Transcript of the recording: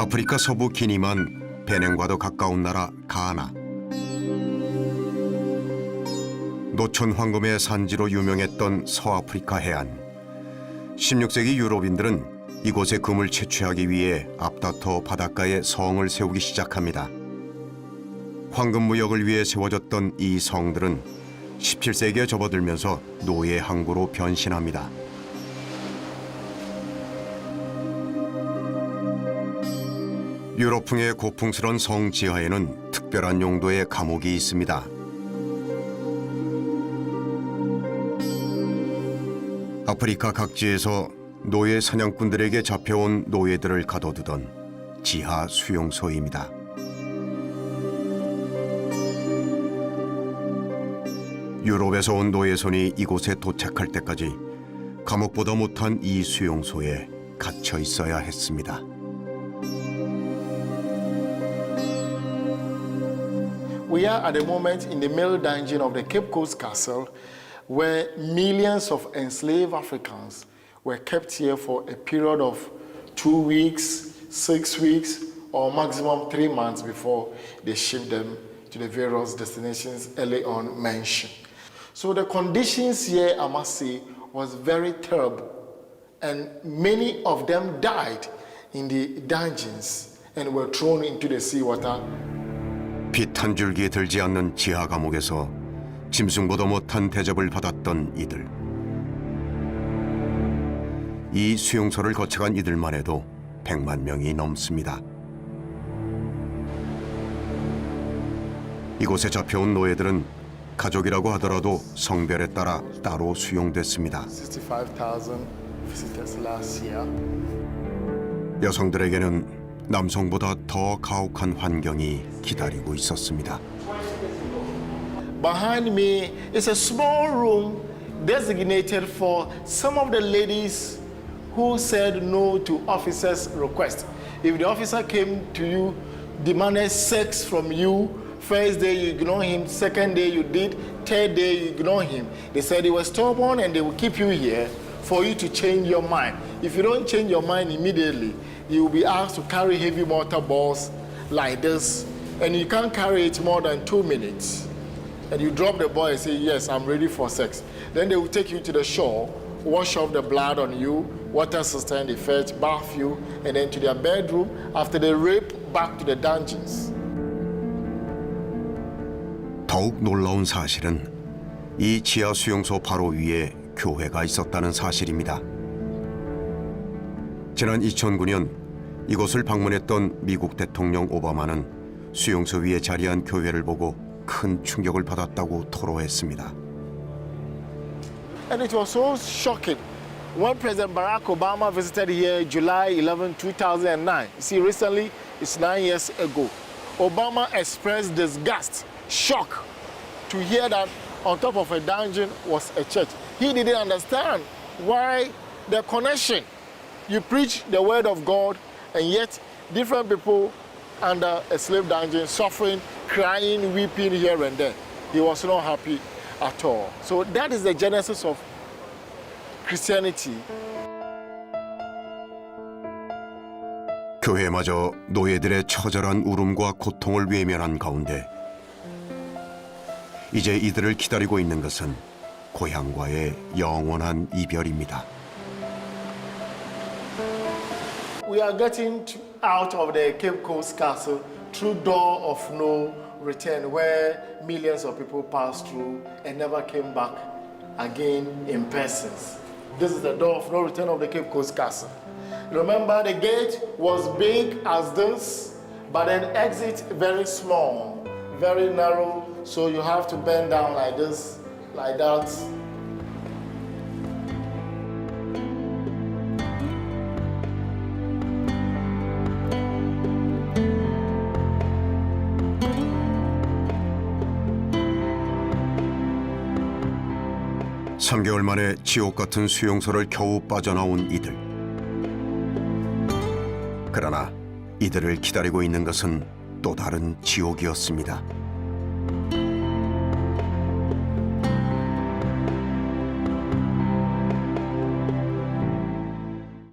아프리카 서부 기니만 베냉과도 가까운 나라 가나. 노천 황금의 산지로 유명했던 서아프리카 해안. 16세기 유럽인들은 이곳에 금을 채취하기 위해 앞다퉈 바닷가에 성을 세우기 시작합니다. 황금 무역을 위해 세워졌던 이 성들은 17세기에 접어들면서 노예 항구로 변신합니다. 유럽풍의 고풍스런 성 지하에는 특별한 용도의 감옥이 있습니다. 아프리카 각지에서 노예 사냥꾼들에게 잡혀온 노예들을 가둬두던 지하 수용소입니다. 유럽에서 온 노예손이 이곳에 도착할 때까지 감옥보다 못한 이 수용소에 갇혀 있어야 했습니다. We are at the moment in the male dungeon of the Cape Coast Castle, where millions of enslaved Africans were kept here for a period of two weeks, six weeks, or maximum three months before they shipped them to the various destinations early on mentioned. So the conditions here, I must say, was very terrible, and many of them died in the dungeons and were thrown into the seawater 빛 한 줄기 들지 않는 지하 감옥에서 짐승보다 못한 대접을 받았던 이들. 이 수용소를 거쳐간 이들만 해도 100만 명이 넘습니다. 이곳에 잡혀온 노예들은 가족이라고 하더라도 성별에 따라 따로 수용됐습니다. 65,000 visitors last year. 여성들에게는 남성보다 더 가혹한 환경이 기다리고 있었습니다. Behind me is a small room designated for some of the ladies who said no to officers' request. If the officer came to you, demanded sex from you, first day you ignore him, second day you did, third day you ignore him. They said they were stubborn and they will keep you here for you to change your mind. If you don't change your mind immediately, you will be asked to carry heavy mortar balls like this, and you can't carry it more than two minutes and you drop the boy and say, Yes, I'm ready for sex. Then they will take you to the shore, wash off the blood on you, water cistern, they fetch, bath you, and then to their bedroom. After they rape, back to the dungeons. 더욱 놀라운 사실은 이 지하 수용소 바로 위에 교회가 있었다는 사실입니다. 지난 2009년 이곳을 방문했던 미국 대통령 오바마는 수용소 위에 자리한 교회를 보고 큰 충격을 받았다고 토로했습니다. And it was so shocking when President Barack Obama visited here July 11, 2009. You see, recently, it's nine years ago. Obama expressed disgust, shock to hear that on top of a dungeon was a church. He didn't understand why the connection. You preach the word of God, and yet different people under a slave dungeon suffering, crying, weeping here and there. He was not happy at all. So that is the genesis of Christianity. 교회마저 노예들의 처절한 울음과 고통을 외면한 가운데 이제 이들을 기다리고 있는 것은 고향과의 영원한 이별입니다. We are getting to- out of the Cape Coast Castle through door of no return, where millions of people passed through and never came back again in persons. This is the door of no return of the Cape Coast Castle. Remember, the gate was big as this, but an exit very small, very narrow. So you have to bend down like this, like that. 삼개월 만에 지옥 같은 수용소를 겨우 빠져나온 이들. 그러나 이들을 기다리고 있는 것은 또 다른 지옥이었습니다.